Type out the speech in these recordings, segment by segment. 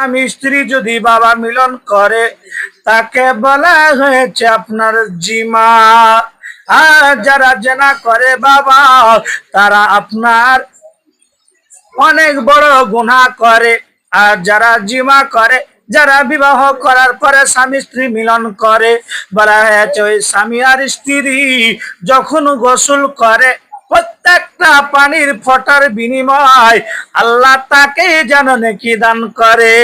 স্বামী স্ত্রী যদি বাবা মিলন করে, তাকে বলা হয়েছে আপনার জিমা। আর যারা জেনা করে বাবা, তারা আপনার অনেক বড় গুনাহ করে। আর যারা জিমা করে, যারা বিবাহ করার পরে স্বামী স্ত্রী মিলন করে, বলা হয়েছে ওই স্বামী আর স্ত্রী যখন গোসল করে প্রত্যেকটা পানির ফটার বিনিময় আল্লাহ তাকে যেন নাকি দান করে।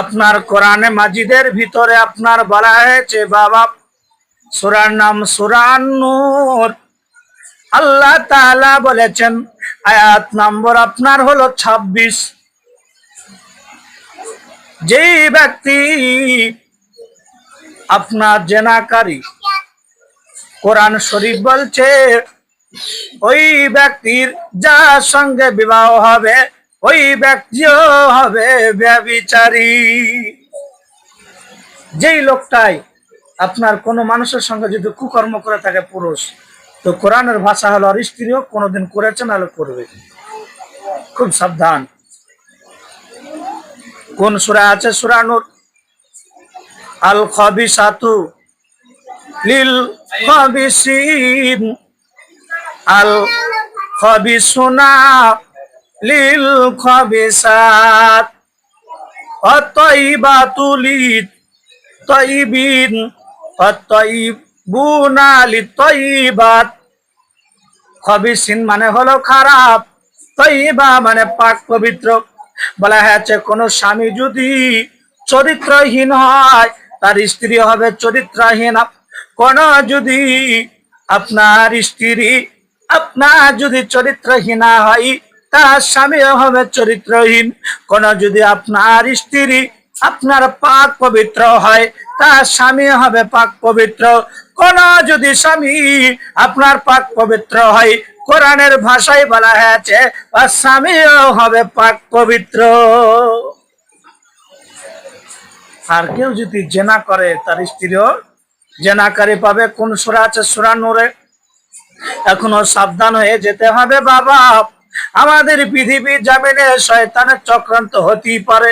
আপনার কোরআনে মাজিদের ভিতরে আপনার বলা হয়েছে, বাবা, সুরার নাম সুরান্নুর আল্লাহ তাআলা বলেছেন, আয়াত নম্বর আপনার হলো ২৬ যেই ব্যক্তি আপনার জেনাকারী কোরআন শরীফ বলছে, ওই ব্যক্তির যার সঙ্গে বিবাহ হবে, ওই ব্যক্তিও হবে ব্যবিচারী যেই লোকটাই আপনার কোনো মানুষের সঙ্গে যদি কুকর্ম করে থাকে পুরুষ, তো কোরআনের ভাষা হলো আর স্ত্রীও কোনোদিন করেছে নাহলে করবে। খুব সাবধান। কোন সুরা আছে? সুরানুর আল খবিসাতু লিল খবিসিন, আল খবিসুনা, লিল খবিসাত অতইবাতুলিত তৈবিন অতইবুনা লিতইবাত খবিসিন মানে হলো খারাপ, তৈবা মানে পাক পবিত্র। বলা হয়েছে, কোন স্বামী যদি চরিত্রহীন হয়, তার স্ত্রী হবে চরিত্রহীন। কোন যদি আপনার স্ত্রী, আপনার যদি চরিত্রহীনা হয়, তার স্বামীও হবে চরিত্রহীন। কোন যদি আপনার স্ত্রী, আপনার পাক পবিত্র হয়, তার স্বামী হবে পাক পবিত্র। কোন যদি স্বামী আপনার পাক পবিত্র হয়, কোরআনের ভাষায় বলা হয়েছে স্বামীও হবে পাক পবিত্র। আর কেউ যদি জেনা করে, তার স্ত্রীও জেনাকারী পাবে, কোন সুরা আছে? সুরা নূরে। এখনও সাবধান হয়ে যেতে হবে, বাবা। আমাদের পৃথিবী জামিনে শয়তানের চক্রান্ত হতেই পারে।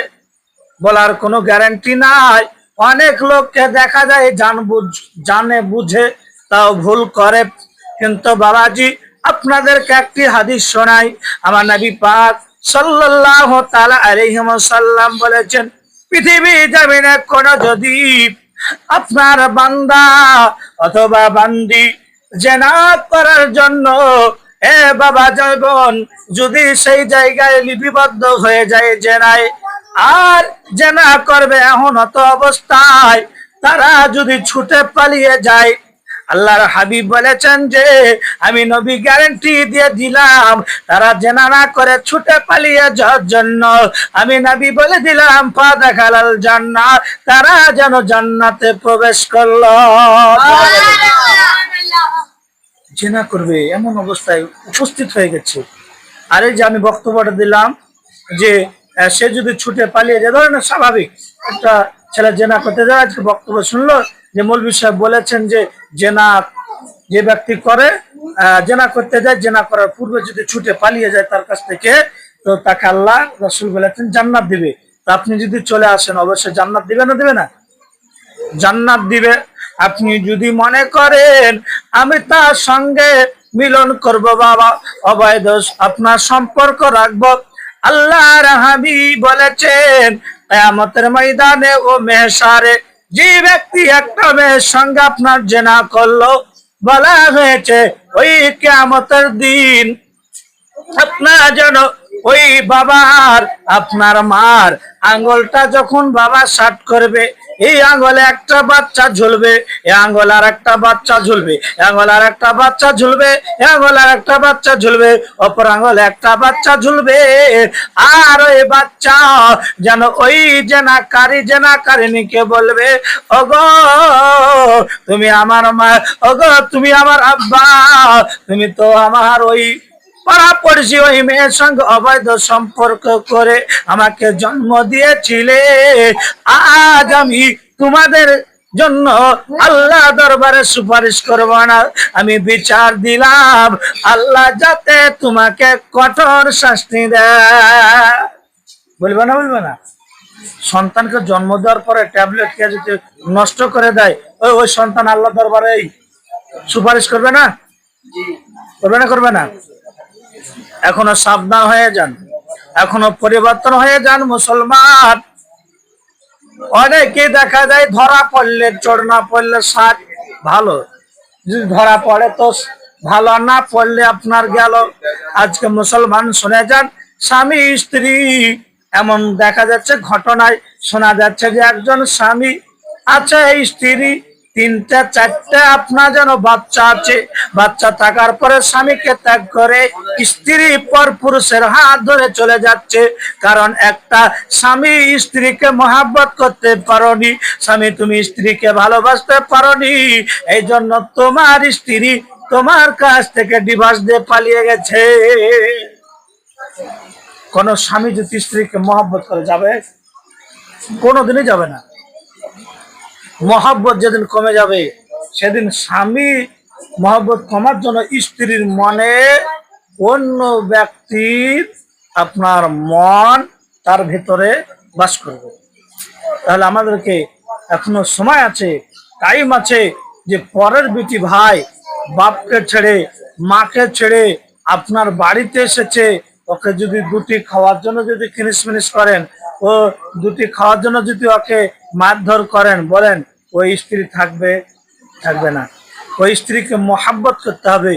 বলার কোনো গ্যারান্টি নাই। অনেক লোককে দেখা যায়, জান বুঝ, জানে বুঝে, তাও ভুল করে। কিন্তু বাবাজি, আপনাদেরকে একটি হাদিস শোনাই। আমার নবী পাক সাল্লাল্লাহু তাআলা আলাইহি ওয়াসাল্লাম বলেছেন, পৃথিবী জামিনে কোন যদি আপনার বান্দা অথবা বান্দি জেনাত করার জন্য, এ বাবা জয়বন, যদি সেই জায়গায় লিপিবদ্ধ হয়ে যায় জেনায়, আর জেনা করবে এখন অত অবস্থায়, তারা যদি ছুটে পালিয়ে যায় আল্লাহর হাবিব বলেছেন যে, আমি নবী গ্যারেন্টি দিয়ে দিলাম, তারা জেনা না করে ছুটে পালিয়ে যাওয়ার জন্য। আমি নবী বলে দিলাম পা দেখালাল জান্নাত, তারা যেন জান্নাতে প্রবেশ করল। জেনা করবে, এমন অবস্থায় উপস্থিত হয়ে গেছে। আর যে আমি বক্তব্যটা দিলাম যে সে যদি ছুটে পালিয়ে যায়, ধরেন স্বাভাবিক, একটা ছেলে জেনা করতে যায়, আজকে বক্তব্য শুনলো যে মৌলবী সাহেব বলেছেন যে জেনা, যে ব্যক্তি করে জেনা করতে যায়, জেনা করার পূর্বে যদি ছুটে পালিয়ে যায় তার কাছ থেকে, তো তাকে আল্লাহ রসুল বলেছেন জান্নাত দিবে। তো আপনি যদি চলে আসেন, অবশ্যই জান্নাত দিবে না দিবে না? জান্নাত দিবে। আপনি যদি মনে করেন, আমি তার সঙ্গে মিলন করব বাবা, অবৈধ আপনার সম্পর্ক রাখব। আল্লাহ রাহাবি বলেছেন, কেয়ামতের ময়দানে ও মেহসারে যে ব্যক্তি একটা মেয়ের সঙ্গে আপনার জেনা করল, বলা হয়েছে, ওই কেমতের দিন আপনার যেন ওই বাবার, আপনার মার। আঙ্গুলটা যখন বাবা শার্ট করবে, এই আঙ্গলে একটা বাচ্চা ঝুলবে এই আঙ্গল আর একটা বাচ্চা ঝুলবে আঙ্গল আর একটা বাচ্চা ঝুলবে আঙ্গল আর একটা বাচ্চা ঝুলবে, অপর আঙ্গলে একটা বাচ্চা ঝুলবে। আর ওই বাচ্চা যেন ওই জেনাকারী জেনাকারিনীকে বলবে, ওগো, তুমি আমার মা, ওগো, তুমি আমার আব্বা, তুমি তো আমার ওই পাড়া ওই মেয়ের সঙ্গে অবৈধ সম্পর্ক করে আমাকে জন্ম দিয়েছিলে। আজ আমি তোমাদের জন্য আল্লাহ দরবারে সুপারিশ করব না, আমি বিচার দিলাম। আল্লাহ যাতে তোমাকে কঠোর শাস্তি দেয়। বলবে না বলবে না? সন্তানকে জন্ম দেওয়ার পরে ট্যাবলেট কে যদি নষ্ট করে দেয়, ওই ওই সন্তান আল্লাহ দরবারে সুপারিশ করবে না? করবে না করবে না? এখনও সাবধান হয়ে যান। এখনও পরিবর্তন হয়ে যান মুসলমান। অনেকে দেখা যায় ধরা পড়লে, চোর না পড়লে সাত ভালো। যদি ধরা পড়ে তো ভালো না পড়লে আপনার গেল। আজকে মুসলমান শুনে যান, স্বামী, স্ত্রী, এমন দেখা যাচ্ছে ঘটনায় শোনা যাচ্ছে যে একজন স্বামী আছে স্ত্রী তিনটা, চারটা, আপনার যেন বাচ্চা আছে, বাচ্চা থাকার পরে স্বামীকে ত্যাগ করে স্ত্রী পর পুরুষের হাত ধরে চলে যাচ্ছে। কারণ একটা স্বামী স্ত্রীকে মহাব্বত করতে পারোনি, স্বামী তুমি স্ত্রীকে ভালোবাসতে পারোনি এই জন্য তোমার স্ত্রী তোমার কাছ থেকে ডিভার্স দিয়ে পালিয়ে গেছে। কোন স্বামী যদি স্ত্রীকে মহাব্বত করে যাবে, কোনোদিনই যাবে না। মহাব্বত যেদিন কমে যাবে, সেদিন স্বামী মহাব্বত কমার জন্য স্ত্রীর মনে অন্য ব্যক্তির আপনার মন তার ভিতরে বাস করবে। তাহলে আমাদেরকে এখনও সময় আছে টাইম আছে যে পরের বেটি ভাই বাপকে ছেড়ে, মাকে ছেড়ে আপনার বাড়িতে এসেছে, ওকে যদি দুটি খাওয়ার জন্য যদি কিনিস মিনিস করেন ও দুটি খাওয়ার জন্য যদি ওকে মারধর করেন, বলেন, ওই স্ত্রী থাকবে থাকবে না। ওই স্ত্রীকে মহাব্বত করতে হবে,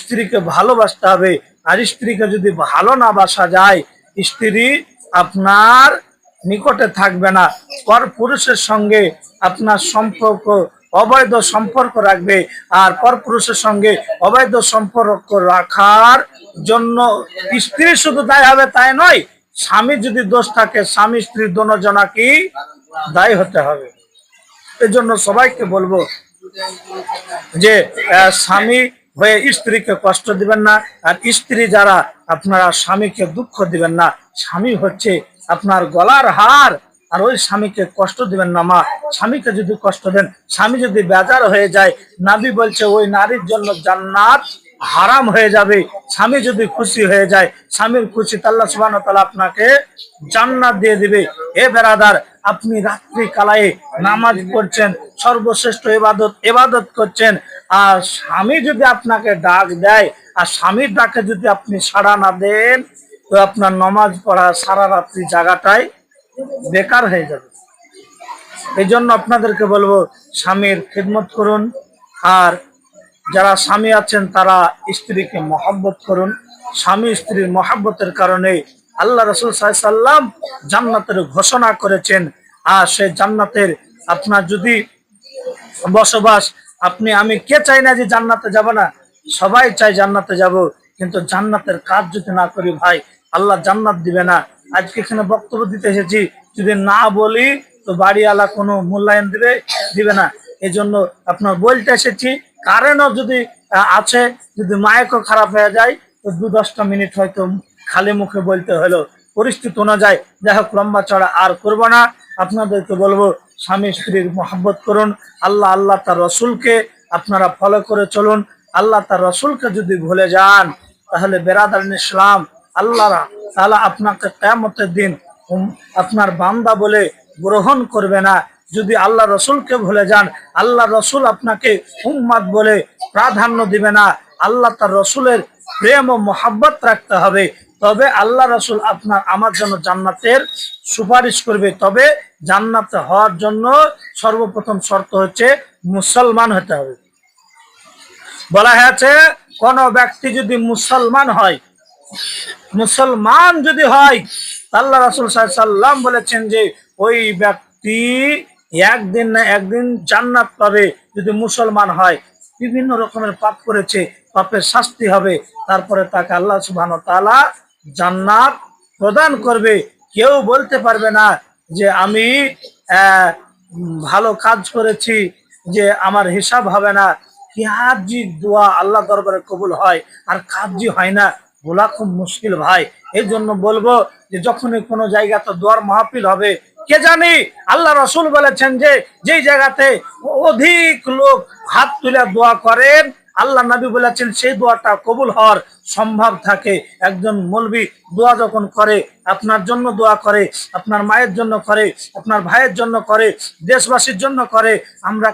স্ত্রীকে ভালোবাসতে হবে। আর স্ত্রীকে যদি ভালো না বাসা যায়, স্ত্রী আপনার নিকটে থাকবে না। পর পুরুষের সঙ্গে আপনার সম্পর্ক, অবৈধ সম্পর্ক রাখবে। আর পর পুরুষের সঙ্গে অবৈধ সম্পর্ক রাখার জন্য স্ত্রী শুধু দায় হবে, তাই নয় স্বামী যদি দোষ থাকে, স্বামী, স্ত্রী দোনোজনাকেই দায়ী হতে হবে। এই জন্য সবাইকে বলব যে স্বামী হয়ে স্ত্রীকে কষ্ট দিবেন না, আর স্ত্রী যারা আপনারা স্বামীকে দুঃখ দিবেন না, স্বামী হচ্ছে আপনার গলার হার, আর ওই স্বামীকে কষ্ট দিবেন না, মা। স্বামীকে যদি কষ্ট দেন, স্বামী যদি বেজার হয়ে যায়, নাবি বলছে, ওই নারীর জন্য জান্নাত হারাম হয়ে যাবে, স্বামী যদি খুশি হয়ে যায়, স্বামীর খুশি আল্লাহ সুবাহ তাআলা আপনাকে জান্নাত দিয়ে দিবে। এ বেরাদার, আপনি রাত্রি কালায় নামাজ পড়ছেন, সর্বশ্রেষ্ঠ এবাদত এবাদত করছেন, আর স্বামী যদি আপনাকে ডাক দেয়, আর স্বামীর ডাকে যদি আপনি সাড়া না দেন, তো আপনার নমাজ পড়া সারা রাত্রি জায়গাটায় বেকার হয়ে যাবে। এই জন্য আপনাদেরকে বলব, স্বামীর খেদমত করুন, আর যারা স্বামী আছেন, তারা স্ত্রীকে মহাব্বত করুন। স্বামী স্ত্রীর মহাব্বতের কারণে আল্লাহ রসুল সাল্লাম জান্নাতের ঘোষণা করেছেন। আর সে জান্নাতের আপনার যদি বসবাস, আপনি, আমি কে চাই না যে জান্নাতে যাব না? সবাই চাই জান্নাতে যাব, কিন্তু জান্নাতের কাজ যদি না করি ভাই, আল্লাহ জান্নাত দিবে না। আজকে এখানে বক্তব্য দিতে এসেছি, যদি না বলি তো বাড়িওয়ালা কোনো মূল্যায়ন দিবে দিবে না। এই জন্য আপনার বলতে এসেছি কারেন্টও যদি আছে, যদি মাইকও খারাপ হয়ে যায়, তো দু দশটা মিনিট হয়তো খালি মুখে বলতে হলো। পরিস্থিতি অনুযায়ী, যাই হোক, লম্বা চড়া আর করব না। আপনাদেরকে বলব, স্বামী স্ত্রীর মহাব্বত করুন। আল্লাহ আল্লাহ তার রসুলকে আপনারা ফলো করে চলুন। আল্লাহ তার রসুলকে যদি ভুলে যান, তাহলে বেরাদার ইসলাম, আল্লাহ তাহলে আপনাকে কেমতের দিন আপনার বান্দা বলে গ্রহণ করবে না। যদি আল্লাহ রসুলকে ভুলে যান, আল্লাহ রসুল আপনাকে উম্মাদ বলে প্রাধান্য দিবে না। আল্লাহ তার রসুলের প্রেম ও মোহাব্বত রাখতে হবে। তবে আল্লাহ রসুল আপনার, আমার জন্য জান্নাতের সুপারিশ করবে। তবে জান্নাতে হওয়ার জন্য সর্বপ্রথম শর্ত হচ্ছে মুসলমান হতে হবে। বলা হয়েছে, কোন ব্যক্তি যদি মুসলমান হয়, মুসলমান যদি হয়, আল্লাহ রাসুল সাল্লাম বলেছেন যে, ওই ব্যক্তি একদিন না একদিন জান্নাত পাবে যদি মুসলমান হয়। বিভিন্ন রকমের পাপ করেছে, পাপের শাস্তি হবে। তারপরে তাকে আল্লাহ সুবহান তাআলা জান্নাত প্রদান করবে। কেউ বলতে পারবে না যে আমি ভালো কাজ করেছি, যে আমার হিসাব হবে না। কি কাজি দোয়া আল্লাহ দরবারে কবুল হয়, আর কাজি হয় না। বলা খুব মুশকিল ভাই। এই জন্য বলব যে যখনই কোনো জায়গাতে দোয়ার মাহফিল হবে কে জানি? আল্লাহ রসুল বলেছেন যে, যেই জায়গাতে অধিক লোক হাত তুলে দোয়া করেন, আল্লাহ নবী বলেছেন সেই দোয়াটা কবুল হওয়ার সম্ভব থাকে। একজন মলবি দোয়া যখন করে, আপনার জন্য দোয়া করে, আপনার মায়ের জন্য করে, আপনার ভাইয়ের জন্য করে, দেশবাসীর জন্য করে, আমরা